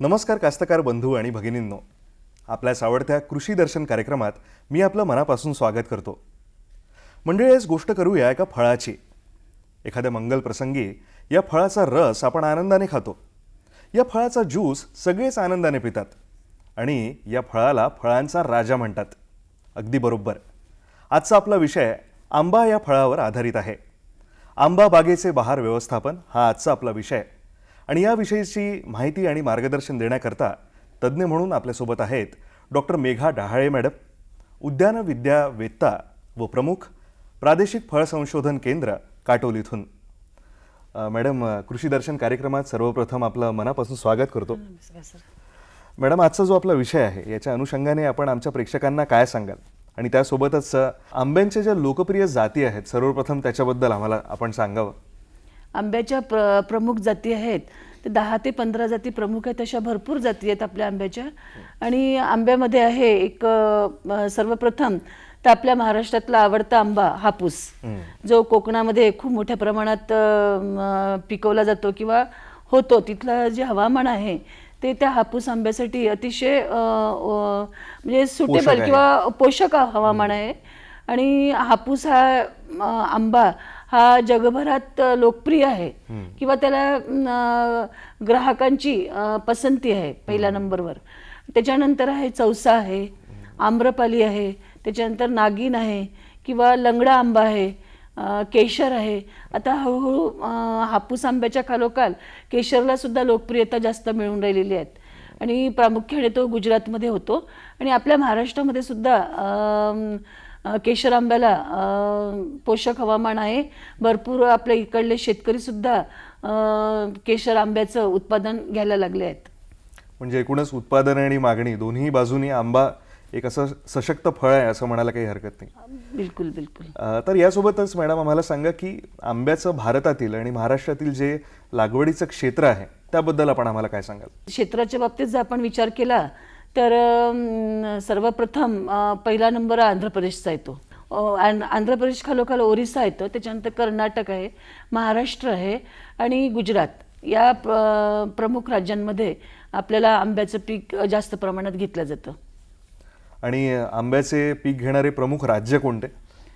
नमस्कार कास्तकार बंधू आणि भगिनींनो. आपल्या आवडत्या कृषी दर्शन कार्यक्रमात मी आपलं मनापासून स्वागत करतो. मंडळी आज गोष्ट करूया एका फळाची. एखाद्या मंगल प्रसंगी या फळाचा रस आपण आनंदाने खातो. या फळाचा ज्यूस सगळेच आनंदाने पितात आणि या फळाला फळांचा राजा म्हणतात. अगदी बरोबर. आजचा आपला विषय आंबा या फळावर आधारित आहे. आंबा बागेचे बहार व्यवस्थापन हा आजचा आपला विषय आणि याविषयीची माहिती आणि मार्गदर्शन देण्याकरता तज्ज्ञ म्हणून आपल्यासोबत आहेत डॉक्टर मेघा डहाळे मॅडम उद्यान विद्यावेत्ता व प्रमुख प्रादेशिक फळ संशोधन केंद्र काटोल इथून अ, मॅडम कृषी दर्शन कार्यक्रमात सर्वप्रथम आपलं मनापासून स्वागत करतो. मॅडम आजचा जो आपला विषय आहे याच्या अनुषंगाने आपण आमच्या प्रेक्षकांना काय सांगाल? आणि त्यासोबतच आंब्यांच्या ज्या लोकप्रिय जाती आहेत सर्वप्रथम त्याच्याबद्दल आम्हाला आपण सांगावं. आंब्याच्या प्र प्रमुख जाती आहेत. ते दहा ते पंधरा जाती प्रमुख आहेत अशा भरपूर जाती आहेत आपल्या आंब्याच्या. आणि आंब्यामध्ये आहे एक सर्वप्रथम तर आपल्या महाराष्ट्रातला आवडता आंबा हापूस. जो कोकणामध्ये खूप मोठ्या प्रमाणात पिकवला जातो किंवा होतो. तिथलं जे हवामान आहे ते त्या हापूस आंब्यासाठी अतिशय म्हणजे सुटेबल. किंवा पोषक हवामान आहे. आणि हापूस हा आंबा हा जगभरात लोकप्रिय आहे. किंवा त्याला ग्राहकांची पसंती आहे पहिल्या नंबरवर. त्याच्यानंतर आहे चौसा आहे आम्रपाली आहे त्याच्यानंतर नागिन आहे किंवा लंगडा आंबा आहे केशर आहे. आता हळूहळू हापूस आंब्याच्या खालोखाल केशरला सुद्धा लोकप्रियता जास्त मिळून राहिलेली आहेत. आणि प्रामुख्याने तो गुजरातमध्ये होतो. आणि आपल्या महाराष्ट्रामध्ये सुद्धा अम, अ, केशर आंब्याला अ, पोषक हवामान आहे. भरपूर आपल्या इकडले शेतकरी सुद्धा अ, केशर आंब्याचं उत्पादन घ्यायला लागले आहेत. म्हणजे एकूणच उत्पादन आणि मागणी दोन्ही बाजूनी आंबा एक असं सशक्त फळ आहे असं म्हणायला काही हरकत नाही. बिलकुल बिलकुल. तर यासोबतच मॅडम आम्हाला सांगा की आंब्याचं भारतातील आणि महाराष्ट्रातील जे लागवडीचं क्षेत्र आहे त्याबद्दल आपण आम्हाला काय सांगाल? क्षेत्राच्या बाबतीत जर आपण विचार केला तर सर्वप्रथम पहिला नंबर आंध्र प्रदेशचा येतो. अ, आंध्र प्रदेश खालोखाल ओरिसा येतं. त्याच्यानंतर कर्नाटक आहे महाराष्ट्र आहे आणि गुजरात. या प्र- प्रमुख राज्यांमध्ये आपल्याला आंब्याचं पीक जास्त प्रमाणात घेतलं जातं. आणि आंब्याचे पीक घेणारे प्रमुख राज्य कोणते?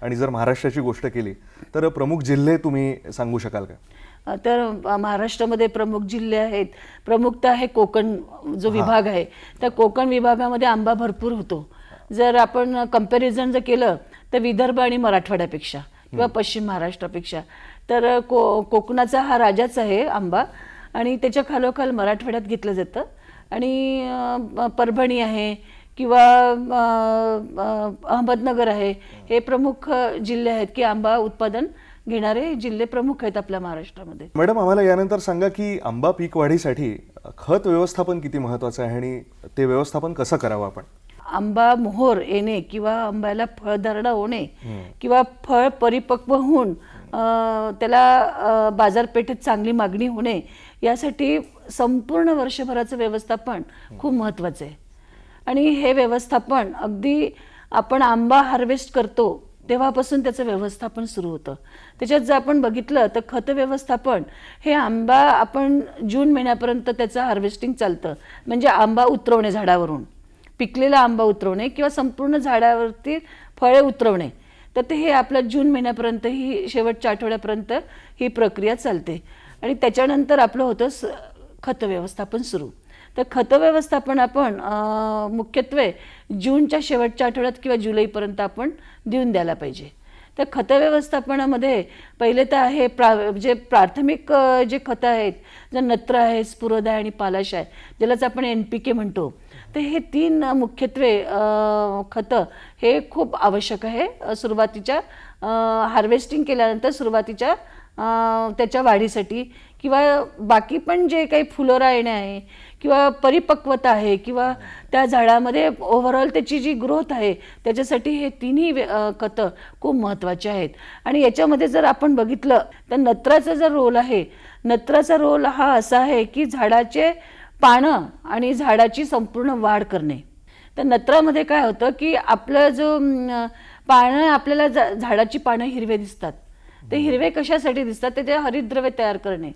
आणि जर महाराष्ट्राची गोष्ट केली तर प्रमुख जिल्हे तुम्ही सांगू शकाल का? तर महाराष्ट्रामध्ये प्रमुख जिल्हे आहेत. प्रमुखतः आहे कोकण जो विभाग आहे. त्या कोकण विभागामध्ये आंबा भरपूर होतो. जर आपण कंपॅरिझन जर केलं तर विदर्भ आणि मराठवाड्यापेक्षा किंवा पश्चिम महाराष्ट्रापेक्षा. तर को कोकणाचा हा राजाच आहे आंबा. आणि त्याच्या खालोखाल मराठवाड्यात घेतलं जातं. आणि परभणी आहे किंवा अहमदनगर आहे. हे प्रमुख जिल्हे आहेत की आंबा उत्पादन घेणारे जिल्हे प्रमुख आहेत आपल्या महाराष्ट्रामध्ये. मॅडम आम्हाला यानंतर सांगा की आंबा पीक वाढीसाठी खत व्यवस्थापन किती महत्वाचं आहे आणि ते व्यवस्थापन कसं करावं आपण? आंबा मोहोर येणे किंवा आंब्याला फळधारणा होणे किंवा फळ परिपक्व होऊन त्याला बाजारपेठेत चांगली मागणी होणे यासाठी संपूर्ण वर्षभराचं व्यवस्थापन खूप महत्त्वाचं आहे. आणि हे व्यवस्थापन अगदी आपण आंबा हार्वेस्ट करतो तेव्हापासून त्याचं व्यवस्थापन सुरू होतं. त्याच्यात जर आपण बघितलं तर खत व्यवस्थापन हे आंबा आपण जून महिन्यापर्यंत त्याचं हार्वेस्टिंग चालतं. म्हणजे आंबा उतरवणे झाडावरून. पिकलेला आंबा उतरवणे किंवा संपूर्ण झाडावरती फळे उतरवणे. तर ते हे आपल्या जून महिन्यापर्यंत ही शेवटच्या आठवड्यापर्यंत ही प्रक्रिया चालते. आणि त्याच्यानंतर आपलं होतं स खत व्यवस्थापन सुरू. तर खत व्यवस्थापन आपण मुख्यत्वे जूनच्या शेवटच्या आठवड्यात किंवा जुलैपर्यंत आपण देऊन द्यायला पाहिजे. त्या खत व्यवस्थापनामध्ये पहिले तर आहे प्रा जे प्राथमिक जे खतं आहेत जे नत्र आहे स्फुरद आहे आणि पालाश आहे ज्यालाच आपण एन पी के म्हणतो. तर हे तीन मुख्यत्वे खतं हे खूप आवश्यक आहे. सुरुवातीच्या हार्वेस्टिंग केल्यानंतर सुरुवातीच्या त्याच्या वाढीसाठी किंवा बाकी पण जे काही फुलोरा येणे आहे किंवा परिपक्वता आहे किंवा त्या झाडामध्ये ओव्हरऑल त्याची जी ग्रोथ आहे त्याच्यासाठी हे तिन्ही खतं खूप महत्त्वाचे आहेत. आणि याच्यामध्ये जर आपण बघितलं तर नत्राचा जर रोल आहे नत्राचा रोल हा असा आहे की झाडाचे पानं आणि झाडाची संपूर्ण वाढ करणे. तर नत्रामध्ये काय होतं की आपलं जो पानं आपल्याला झा- झाडाची पानं हिरवे दिसतात. ते हिरवे कशासाठी दिसतात? ते ते हरितद्रव्य तयार करणे.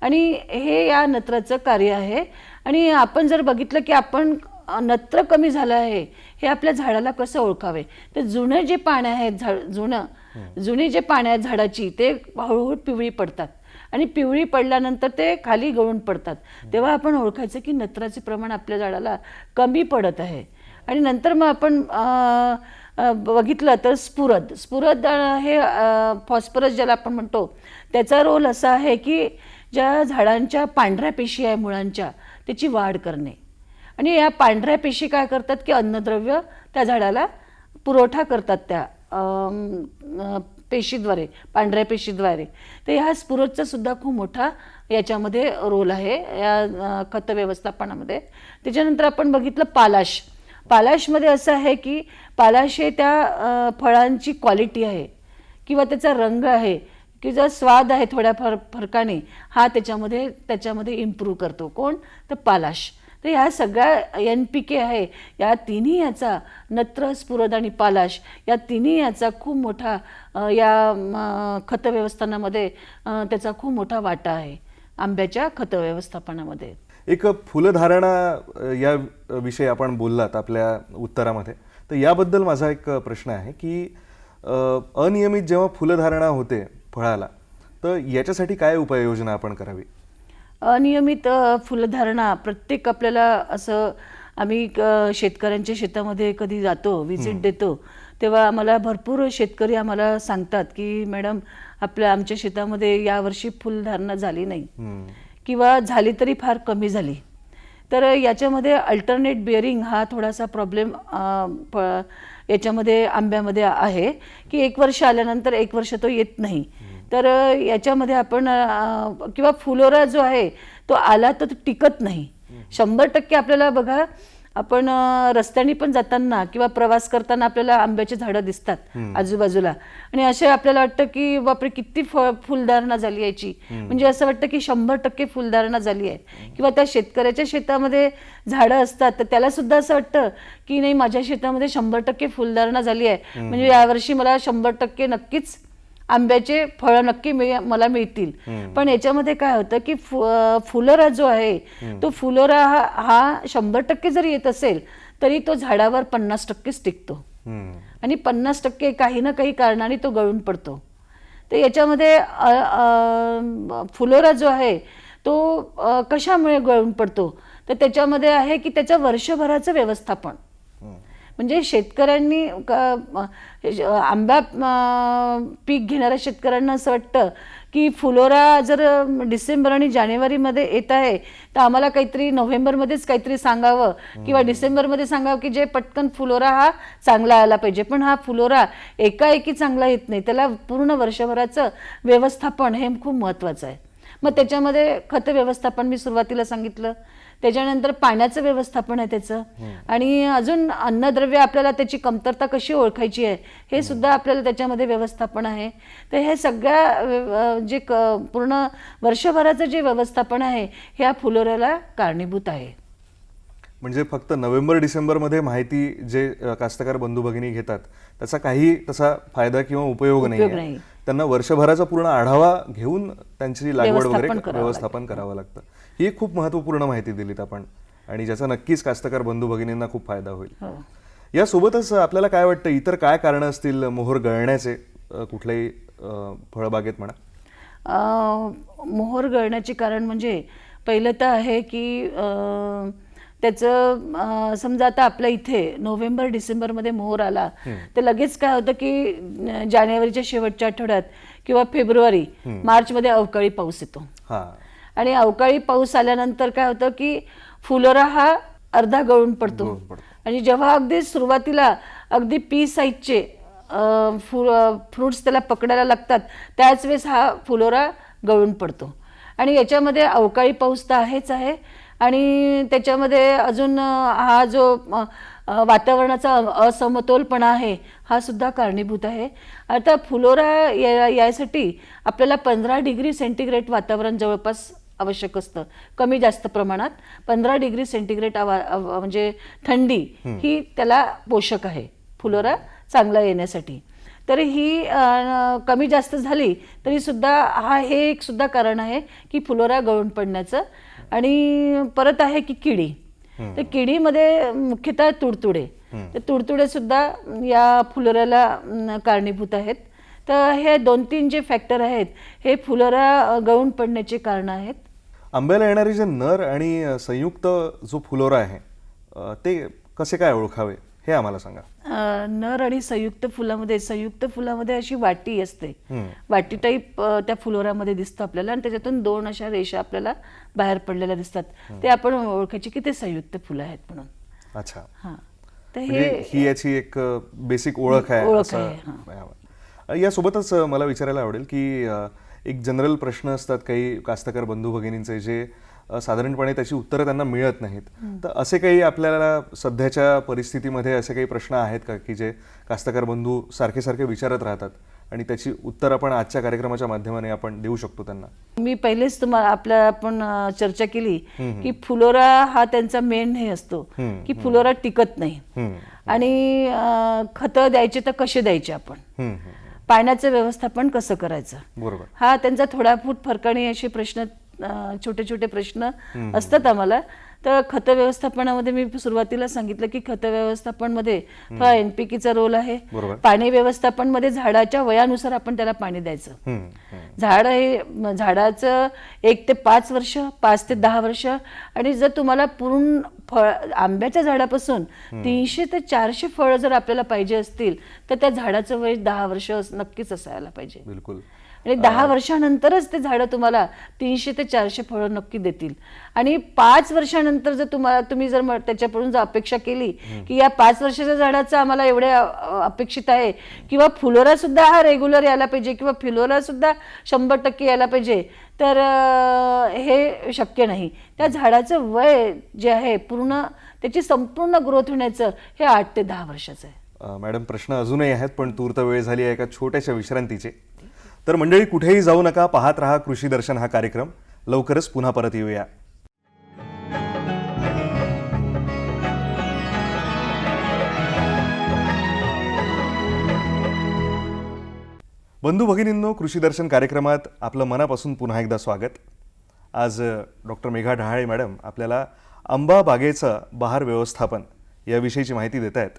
आणि हे या नत्राचं कार्य आहे. आणि आपण जर बघितलं की आपण नत्र कमी झालं आहे हे आपल्या झाडाला कसं ओळखावे? तर जुनं जे पानं आहेत झाड जुनं जुनी जे पानं आहेत झाडाची ते हळूहळू पिवळी पडतात. आणि पिवळी पडल्यानंतर ते खाली गळून पडतात. तेव्हा आपण ओळखायचं की नत्राचे प्रमाण आपल्या झाडाला कमी पडत आहे. आणि नंतर मग आपण बघितलं तर स्फुरद. स्फुरद हे फॉस्फरस ज्याला आपण म्हणतो त्याचा रोल असा आहे की ज्या झाडांच्या पांढऱ्या पेशी आहे मुळांच्या त्याची वाढ करणे. आणि या पांढऱ्या पेशी काय करतात की अन्नद्रव्य त्या झाडाला पुरवठा करतात त्या पेशीद्वारे पांढऱ्या पेशीद्वारे. तर ह्या स्फुरदचा सुद्धा खूप मोठा याच्यामध्ये रोल आहे या खत व्यवस्थापनामध्ये. त्याच्यानंतर आपण बघितलं पालाश. पालाशमध्ये असं आहे की पालाश हे त्या फळांची क्वालिटी आहे किंवा त्याचा रंग आहे. की जो स्वाद आहे थोड्या फर फरकाने हा त्याच्यामध्ये त्याच्यामध्ये इम्प्रूव्ह करतो. कोण? तर पालाश. तर ह्या सगळ्या एन पी के आहे या तिन्ही याचा नत्र स्फुरद आणि पालाश या तिन्ही याचा खूप मोठा या खतव्यवस्थानामध्ये खत त्याचा खूप मोठा वाटा आहे आंब्याच्या खत व्यवस्थापनामध्ये. एक फुलधारणा या विषयी आपण बोललात आपल्या उत्तरामध्ये. तर याबद्दल माझा एक प्रश्न आहे की अनियमित जेव्हा फुलधारणा होते फळाला. तर याच्यासाठी काय उपाययोजना आपण करावी? अनियमित फुलधारणा. प्रत्येक आपल्याला असं आम्ही शेतकऱ्यांच्या शेतामध्ये कधी जातो व्हिजिट देतो तेव्हा आम्हाला भरपूर शेतकरी आम्हाला सांगतात की मॅडम आपल्या आमच्या शेतामध्ये यावर्षी फुलधारणा झाली नाही. किंवा झाली तरी फार कमी झाली. तर याच्यामध्ये अल्टरनेट बिअरिंग हा थोडासा प्रॉब्लेम प याच्यामध्ये आंब्यामध्ये आहे की एक वर्ष आल्यानंतर एक वर्ष तो येत नाही. तर याच्यामध्ये आपण किंवा फुलोरा जो आहे तो आला तर टिकत नाही. शंभर टक्के आपल्याला बघा आपण रस्त्याने पण जाताना किंवा प्रवास करताना आपल्याला आंब्याची झाडं दिसतात आजूबाजूला. आणि असे आपल्याला वाटतं की बापरे किती फळ फुलधारणा झाली याची. म्हणजे असं वाटतं की शंभर टक्के फुलधारणा झाली आहे. किंवा त्या शेतकऱ्याच्या शेतामध्ये झाडं असतात तर त्याला सुद्धा असं वाटतं की नाही माझ्या शेतामध्ये शंभर टक्के फुलधारणा झाली आहे. म्हणजे यावर्षी मला शंभर टक्के नक्कीच आंब्याचे फळं नक्की मला मिळतील. पण याच्यामध्ये काय होतं की फुलोरा जो आहे तो फुलोरा हा शंभर टक्के जरी येत असेल तरी तो झाडावर पन्नास टक्केच टिकतो. आणि पन्नास टक्के काही ना काही कारणाने तो गळून पडतो. तर याच्यामध्ये फुलोरा जो आहे तो कशामुळे गळून पडतो? तर त्याच्यामध्ये आहे की त्याच्या वर्षभराचं व्यवस्थापन. म्हणजे शेतकऱ्यांनी क- आंबा पीक घेणाऱ्या शेतकऱ्यांना असं वाटतं की फुलोरा जर डिसेंबर आणि जानेवारीमध्ये येत आहे तर आम्हाला काहीतरी नोव्हेंबरमध्येच काहीतरी सांगावं किंवा डिसेंबरमध्ये सांगावं की जे पटकन फुलोरा हा चांगला आला पाहिजे. पण हा फुलोरा एकाएकी चांगला येत नाही. त्याला पूर्ण वर्षभराचं व्यवस्थापन हे खूप महत्त्वाचं आहे. मग त्याच्यामध्ये खत व्यवस्थापन मी सुरुवातीला सांगितलं. त्याच्यानंतर पाण्याचं व्यवस्थापन आहे त्याचं. आणि अजून अन्नद्रव्य आपल्याला त्याची कमतरता कशी ओळखायची आहे हे सुद्धा आपल्याला त्याच्यामध्ये व्यवस्थापन आहे. तर हे सगळ्या जे क पूर्ण वर्षभराचं जे व्यवस्थापन आहे हे या फुलोऱ्याला कारणीभूत आहे. म्हणजे फक्त नोव्हेंबर डिसेंबरमध्ये माहिती जे कास्तकार बंधू भगिनी घेतात त्याचा काही तसा फायदा किंवा उपयोग नाही. त्यांना वर्षभराचा पूर्ण आढावा घेऊन त्यांची लागवड वगैरे व्यवस्थापन करावं लागतं. ही खूप महत्त्वपूर्ण माहिती दिलीत आपण. आणि ज्याचा नक्कीच कास्तकार बंधू भगिनींना खूप फायदा होईल. हो. यासोबतच आपल्याला काय वाटतं इतर काय कारणं असतील मोहर गळण्याचे? कुठल्याही फळबागेत म्हणा. मोहर गळण्याचे कारण म्हणजे पहिलं तर आहे की त्याचं समजा आता आपल्या इथे नोव्हेंबर डिसेंबरमध्ये मोहर आला तर लगेच काय होतं की जानेवारीच्या शेवटच्या आठवड्यात किंवा फेब्रुवारी मार्चमध्ये अवकाळी पाऊस येतो. आणि अवकाळी पाऊस आल्यानंतर काय होतं की फुलोरा हा अर्धा गळून पडतो. आणि जेव्हा अगदी सुरुवातीला अगदी पी साईजचे फ्रुट्स त्याला पकडायला लागतात त्याच वेळेस हा फुलोरा गळून पडतो. आणि याच्यामध्ये अवकाळी पाऊस तर आहेच आहे आणि त्याच्यामध्ये अजून हा जो वातावरणाचा असमतोलपणा आहे हा सुद्धा कारणीभूत आहे. आता फुलोरा या यासाठी आपल्याला पंधरा डिग्री सेंटीग्रेड वातावरण जवळपास आवश्यक असतं. कमी जास्त प्रमाणात पंधरा डिग्री सेंटीग्रेड म्हणजे थंडी ही त्याला पोषक आहे. फुलोरा चांगला येण्यासाठी. तर ही कमी जास्त झाली तरी सुद्धा हा हे एक सुद्धा कारण आहे की फुलोरा गळून पडण्याचं आणि परत आहे की किडी. तर किडीमध्ये मुख्यतः तुडतुडे. तर तुडतुडे सुद्धा या फुलोऱ्याला कारणीभूत आहेत. तर हे दोन तीन जे फॅक्टर आहेत हे फुलोरा गळून पडण्याचे कारण आहेत. आंब्याला येणारे जे नर आणि संयुक्त जो फुलोरा आहे ते कसे काय ओळखावे? हे आम्हाला सांगा. नर आणि संयुक्त फुलामध्ये संयुक्त फुलामध्ये अशी वाटी असते. वाटी टाईप त्या फुलोऱ्यामध्ये दिसतं आपल्याला आणि त्याच्यातून दोन अशा रेषा आपल्याला बाहेर पडलेल्या दिसतात. ते आपण ओळखायचे की ते संयुक्त फुलं आहेत म्हणून. अच्छा. हां. म्हणजे हे याची एक बेसिक ओळख आहे. यासोबतच मला विचारायला आवडेल की एक जनरल प्रश्न असतात काही कास्तकार बंधू भगिनींचे जे साधारणपणे त्याची उत्तरं त्यांना मिळत नाहीत. तर असे काही आपल्याला सध्याच्या परिस्थितीमध्ये असे काही प्रश्न आहेत का की जे कास्तकार बंधू सारखे सारखे विचारत राहतात आणि त्याची उत्तर आपण आजच्या कार्यक्रमाच्या माध्यमाने आपण देऊ शकतो त्यांना? मी पहिलेच तुम्हाला आपल्या आपण चर्चा केली की फुलोरा हा त्यांचा मेन हे असतो की फुलोरा टिकत नाही. आणि खतं द्यायचे तर कसे द्यायचे आपण. पाण्याचं व्यवस्थापन कसं करायचं? बरोबर. हा त्यांचा थोडा फूट फरकाने असे प्रश्न छोटे छोटे प्रश्न असतात आम्हाला. तर खत व्यवस्थापनामध्ये मी सुरुवातीला सांगितलं की खत व्यवस्थापनमध्ये हा एनपीकीचा रोल आहे. पाणी व्यवस्थापनमध्ये झाडाच्या वयानुसार आपण त्याला पाणी द्यायचं. झाड हे झाडाचं एक ते पाच वर्ष पाच ते दहा वर्ष आणि जर तुम्हाला पूर्ण फळ आंब्याच्या झाडापासून तीनशे ते चारशे फळं जर आपल्याला पाहिजे असतील तर त्या झाडाचं वय दहा वर्ष नक्कीच असायला पाहिजे. बिलकुल. आणि दहा वर्षानंतरच ते झाडं तुम्हाला तीनशे ते चारशे फळं नक्की देतील. आणि पाच वर्षानंतर जर तुम्हाला तुम्ही जर त्याच्याकडून जर अपेक्षा केली की या पाच वर्षाच्या झाडाचं आम्हाला एवढे अ- अपेक्षित आहे किंवा फुलोरा सुद्धा हा रेग्युलर यायला पाहिजे किंवा फिलोरा सुद्धा शंभर टक्के यायला पाहिजे तर हे शक्य नाही. त्या झाडाचं वय जे आहे पूर्ण त्याची संपूर्ण ग्रोथ होण्याचं हे आठ ते दहा वर्षाचं आहे. मॅडम प्रश्न अजूनही आहेत पण तूर्त वेळ झाली आहे एका छोट्याशा विश्रांतीचे? तर मंडळी कुठेही जाऊ नका पाहत राहा कृषी दर्शन हा कार्यक्रम. लवकरच पुन्हा परत येऊया. बंधू भगिनींनो कृषी दर्शन कार्यक्रमात आपलं मनापासून पुन्हा एकदा स्वागत. आज डॉक्टर मेघा ढहाळे मॅडम आपल्याला आंबा बागेचं बहार व्यवस्थापन याविषयीची माहिती देत आहेत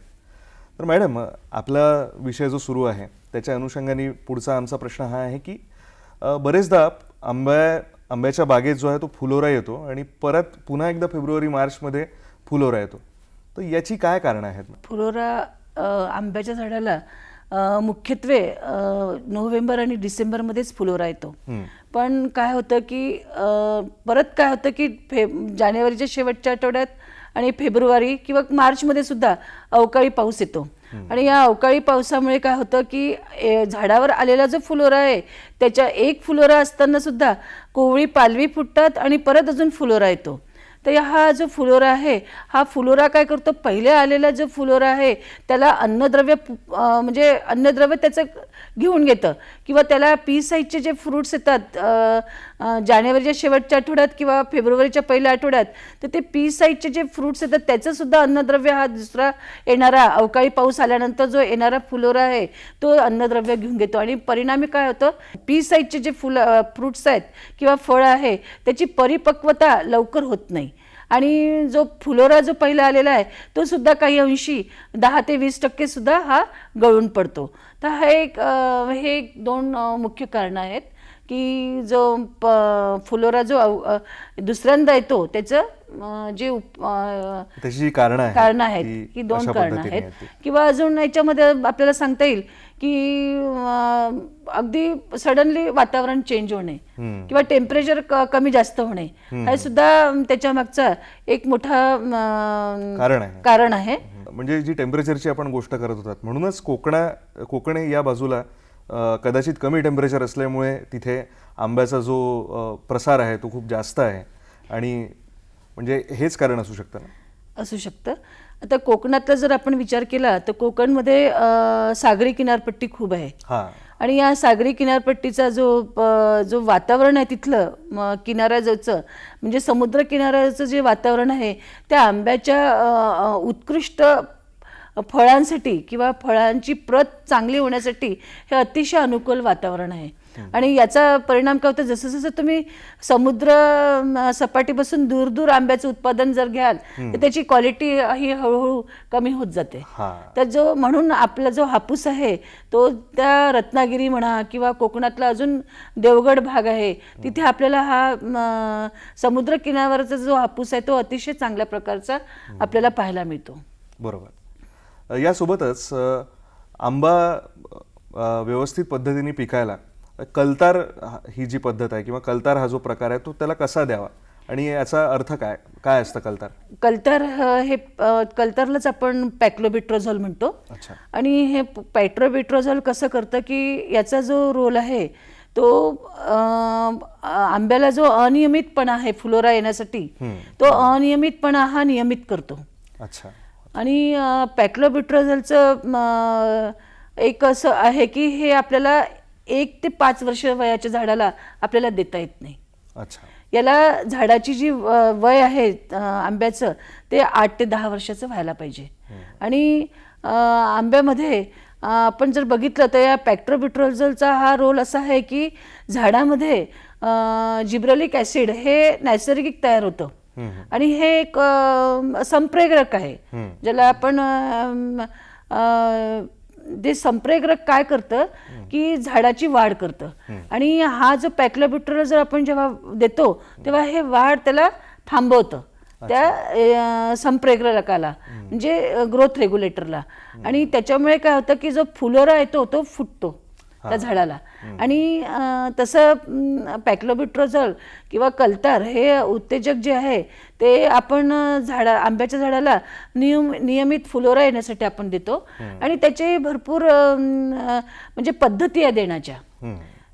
तर मॅडम आपला विषय जो सुरू आहे त्याच्या अनुषंगाने पुढचा आमचा प्रश्न हा आहे की बरेचदा आंब्या आंब्याच्या बागेत जो आहे तो फुलोरा येतो आणि परत पुन्हा एकदा फेब्रुवारी मार्चमध्ये फुलोरा येतो. तर याची काय कारणं आहेत? फुलोरा आंब्याच्या झाडाला मुख्यत्वे नोव्हेंबर आणि डिसेंबरमध्येच फुलोरा येतो. पण काय होतं की परत काय होतं की फे जानेवारीच्या शेवटच्या आठवड्यात आणि फेब्रुवारी किंवा मार्चमध्ये सुद्धा अवकाळी पाऊस येतो. आणि या अवकाळी पावसामुळे काय होतं की झाडावर आलेला जो फुलोरा आहे त्याच्या एक फुलोरा असताना सुद्धा कोवळी पालवी फुटतात आणि परत अजून फुलोरा येतो. तर हा जो फुलोरा आहे हा फुलोरा काय करतो? पहिले आलेला जो फुलोरा आहे त्याला अन्नद्रव्य म्हणजे अन्नद्रव्य त्याचं घेऊन घेतं. किंवा त्याला पी साईजचे जे फ्रूट्स येतात जानेवारीच्या शेवटच्या आठवड्यात किंवा फेब्रुवारीच्या पहिल्या आठवड्यात तर ते पी साईजचे जे फ्रुट्स येतात त्याचंसुद्धा अन्नद्रव्य हा दुसरा येणारा अवकाळी पाऊस आल्यानंतर जो येणारा फुलोरा आहे तो अन्नद्रव्य घेऊन घेतो. आणि परिणामी काय होतं पी साईजचे जे फुलं फ्रुट्स आहेत किंवा फळं आहे त्याची परिपक्वता लवकर होत नाही. आणि जो फुलोरा जो पहिला आलेला आहे तो सुद्धा काही अंशी दहा ते वीस टक्के सुद्धा हा गळून पडतो. तर हा एक हे एक दोन मुख्य कारणं आहेत. की जो प- फुलोरा जो अव- दुसऱ्यांदा येतो त्याचं जे उप- अ, त्याची जी कारणं आहेत कारणं आहेत ती की दोन अशा कारणं पद्धतीने आहेत ती. किंवा अजून याच्यामध्ये आपल्याला सांगता येईल की अं, अगदी सडनली वातावरण चेंज होणे हम्म. किंवा टेम्परेचर कमी जास्त होणे हे सुद्धा त्याच्या मागचा एक मोठा अं, कारण आहे कारण आहे म्हणजे जी टेम्परेचरची आपण गोष्ट करत होतात म्हणूनच कोकणा कोकणे या बाजूला कदाचित कमी टेम्परेचर असल्यामुळे तिथे आंब्याचा जो प्रसार आहे तो खूप जास्त आहे. आणि म्हणजे हेच कारण असू शकतं ना? असू शकतं. आता कोकणातला जर आपण विचार केला तर कोकणमध्ये सागरी किनारपट्टी खूप आहे. हां. आणि या सागरी किनारपट्टीचा जो जो वातावरण आहे तिथलं किनाऱ्याजवळचं म्हणजे समुद्र किनाऱ्याचं जे वातावरण आहे त्या आंब्याच्या उत्कृष्ट फळांसाठी किंवा फळांची प्रत चांगली होण्यासाठी हे अतिशय अनुकूल वातावरण आहे. आणि याचा परिणाम काय होतो? जसं जसं तुम्ही समुद्र सपाटीपासून दूर दूर आंब्याचं उत्पादन जर घ्याल तर त्याची क्वालिटी ही हळूहळू कमी होत जाते. हां. तर जो म्हणून आपला जो हापूस आहे तो त्या रत्नागिरी म्हणा किंवा कोकणातला अजून देवगड भाग आहे तिथे आपल्याला हा समुद्र किनाऱ्यावरचा जो हापूस आहे तो अतिशय चांगल्या प्रकारचा आपल्याला पाहायला मिळतो. बरोबर. यासोबतच आंबा व्यवस्थित पद्धतीने पिकायला कलतार हा- जी पद्धत आहे किंवा कलतार हा जो प्रकार आहे तो त्याला कसा द्यावा? आणि याचा अर्थ काय? काय असतं कलतार? कल्तर हे कल्तरलाच आपण पॅक्लोबिट्रोझॉल म्हणतो. अच्छा. आणि हे पॅट्रोबिट्रोझॉल कसं करतं की याचा जो रोल आहे तो आंब्याला जो अनियमितपणा आहे फुलोरा येण्यासाठी तो अनियमितपणा हा नियमित करतो. अच्छा. आणि पॅक्लोबिट्रोझलचं एक असं आहे की हे आपल्याला एक ते पाच वर्ष वयाच्या झाडाला आपल्याला देता येत नाही. अच्छा. याला झाडाची जी व- वय आहे आंब्याचं ते आठ ते दहा वर्षाचं व्हायला पाहिजे. आणि आंब्यामध्ये आपण जर बघितलं तर या पॅक्ट्रोबिट्रोझलचा हा रोल असा आहे की झाडामध्ये जिब्रोलिक ॲसिड हे नैसर्गिक तयार होतं. आणि हे एक संप्रेरक आहे. ज्याला आपण ते संप्रेरक काय करतं की झाडाची वाढ करतं. आणि हा जो पॅक्लोबिट्रोल जर आपण जेव्हा देतो तेव्हा हे वाढ त्याला थांबवतं. त्या संप्रेरकाला म्हणजे ग्रोथ रेग्युलेटरला आणि त्याच्यामुळे काय होतं की जो फुलोरा येतो तो फुटतो. त्या झाडाला. आणि तसं पॅक्लोबिट्रोझल किंवा कलतार हे उत्तेजक जे आहे ते आपण झाडा आंब्याच्या झाडाला नियम नियमित फुलोरा येण्यासाठी आपण देतो. आणि त्याचे भरपूर म्हणजे पद्धती आहे देण्याच्या.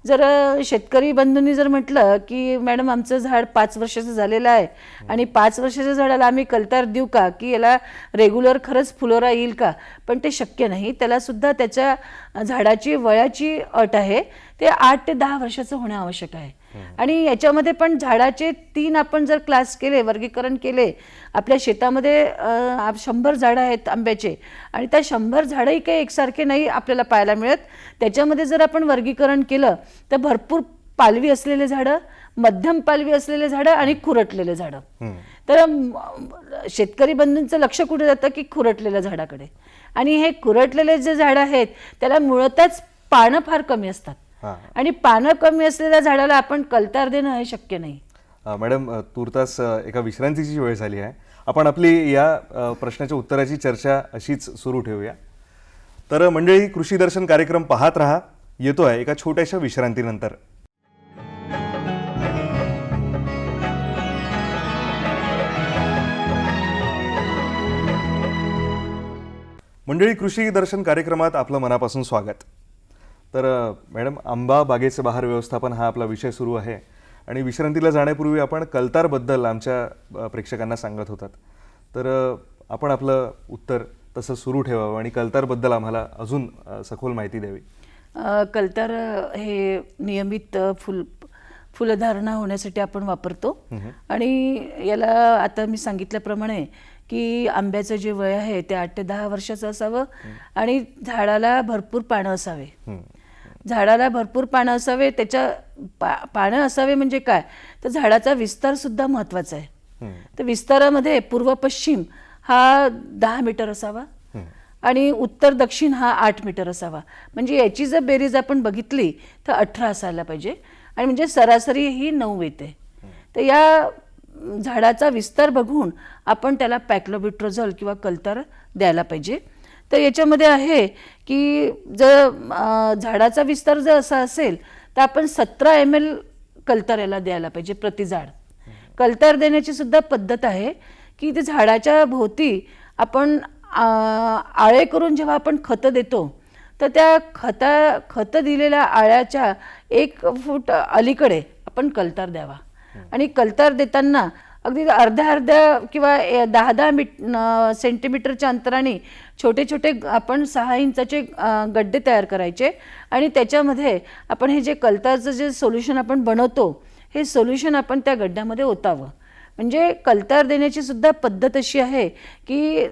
जर शेतकरी बंधूंनी जर म्हटलं की मॅडम आमचं झाड पाच वर्षाचं झालेलं आहे आणि पाच वर्षाच्या झाडाला आम्ही कलतार देऊ का? की याला रेग्युलर खरंच फुलोरा येईल का? पण ते शक्य नाही. त्यालासुद्धा त्याच्या झाडाची वयाची अट आहे. ते आठ ते दहा वर्षाचं होणं आवश्यक आहे. आणि याच्यामध्ये पण झाडाचे तीन आपण जर क्लास केले वर्गीकरण केले आपल्या शेतामध्ये शंभर झाडं आहेत आंब्याचे आणि त्या शंभर झाडंही काही एकसारखे नाही आपल्याला पाहायला मिळत. त्याच्यामध्ये जर आपण वर्गीकरण केलं तर भरपूर पालवी असलेले झाडं मध्यम पालवी असलेले झाडं आणि खुरटलेले झाडं. तर शेतकरी बंधूंचं लक्ष कुठे जातं की खुरटलेल्या झाडाकडे? आणि हे खुरटलेले जे झाडं आहेत त्याला मुळतच पानं फार कमी असतात. आणि पानं कमी असलेल्या झाडाला आपण कलतार देणं हे शक्य नाही. मॅडम तूर्तास एका विश्रांतीची वेळ झाली आहे. आपण आपली या प्रश्नाच्या उत्तराची चर्चा अशीच सुरू ठेवूया. तर मंडळी कृषी दर्शन कार्यक्रम पाहत राहा. येतोय एका छोट्याशा विश्रांतीनंतर. मंडळी कृषी दर्शन कार्यक्रमात आपलं मनापासून स्वागत. तर मॅडम आंबा बागेचे बहार व्यवस्थापन हा आपला विषय सुरू आहे. आणि विश्रांतीला जाण्यापूर्वी आपण कलतारबद्दल आमच्या प्रेक्षकांना सांगत होतात. तर आपण आपलं उत्तर तसं सुरू ठेवावं आणि कलतारबद्दल आम्हाला अजून सखोल माहिती द्यावी. कलतार हे नियमित फुल फुलधारणा होण्यासाठी आपण वापरतो. आणि याला आता मी सांगितल्याप्रमाणे की आंब्याचं जे वय आहे ते आठ ते दहा वर्षाचं असावं आणि झाडाला भरपूर पानं असावे. झाडाला भरपूर पानं असावे त्याच्या पा पानं असावे म्हणजे काय? तर झाडाचा विस्तार सुद्धा महत्त्वाचा आहे. तर विस्तारामध्ये पूर्व पश्चिम हा दहा मीटर असावा आणि उत्तर दक्षिण हा आठ मीटर असावा. म्हणजे याची जर बेरीज आपण बघितली तर अठरा असायला पाहिजे. आणि म्हणजे सरासरी ही नऊ येते. तर या झाडाचा विस्तार बघून आपण त्याला पॅक्लोबिट्रोझॉल किंवा कल्तर द्यायला पाहिजे. तर याच्यामध्ये आहे की जर झाडाचा विस्तार जर असा असेल तर आपण सतरा एम एल कल्तर याला द्यायला पाहिजे प्रति झाड. कल्तर देण्याची सुद्धा पद्धत आहे की ते झाडाच्या भोवती आपण आळे करून जेव्हा आपण खतं देतो तर त्या खता खतं दिलेल्या आळ्याच्या एक फूट अलीकडे आपण कलतार द्यावा. आणि कलतार देताना अगदी अर्ध्या अर्ध्या किंवा ए- दहा दहा मी सेंटीमीटरच्या अंतराने छोटे छोटे आपण सहा इंचाचे गड्डे तयार करायचे. आणि त्याच्यामध्ये आपण हे जे कलताचं जे सोल्युशन आपण बनवतो हे सोल्युशन आपण त्या गड्ड्यामध्ये ओतावं. म्हणजे कलतार देण्याची सुद्धा पद्धत अशी आहे की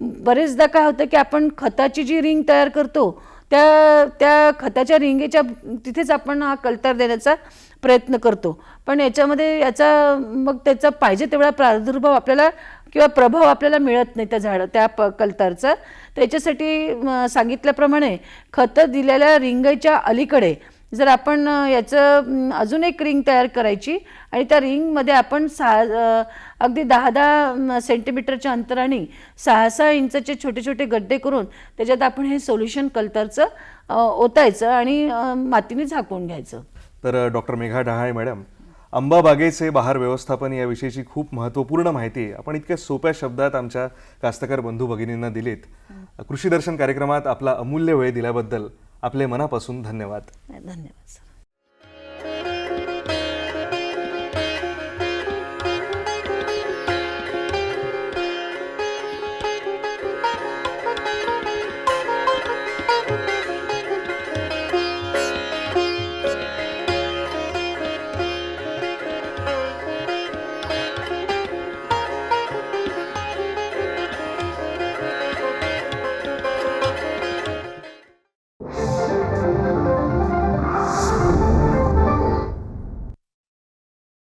बरेचदा काय होतं की आपण खताची जी रिंग तयार करतो त्या त्या खताच्या रिंगेच्या तिथेच आपण हा कल्तर देण्याचा प्रयत्न करतो. पण याच्यामध्ये याचा मग त्याचा पाहिजे तेवढा प्रादुर्भाव आपल्याला किंवा प्रभाव आपल्याला मिळत नाही त्या झाडं त्या प कल्तरचा. त्याच्यासाठी सांगितल्याप्रमाणे खतं दिलेल्या रिंगेच्या अलीकडे जर आपण याचं अजून एक रिंग तयार करायची आणि त्या रिंगमध्ये आपण सहा अगदी दहा दहा सेंटीमीटरच्या अंतराने सहा सहा इंचाचे छोटे छोटे गड्डे करून त्याच्यात आपण हे सोल्युशन कल्तरचं ओतायचं आणि मातीने झाकून घ्यायचं. तर डॉक्टर मेघा डहाळे मॅडम आंबा बागेचे बहार व्यवस्थापन याविषयीची खूप महत्त्वपूर्ण माहिती आपण इतक्या सोप्या शब्दात आमच्या कास्तकार बंधू भगिनींना दिलीत. कृषी दर्शन कार्यक्रमात आपला अमूल्य वेळ दिल्याबद्दल आपले मनापासून धन्यवाद. धन्यवाद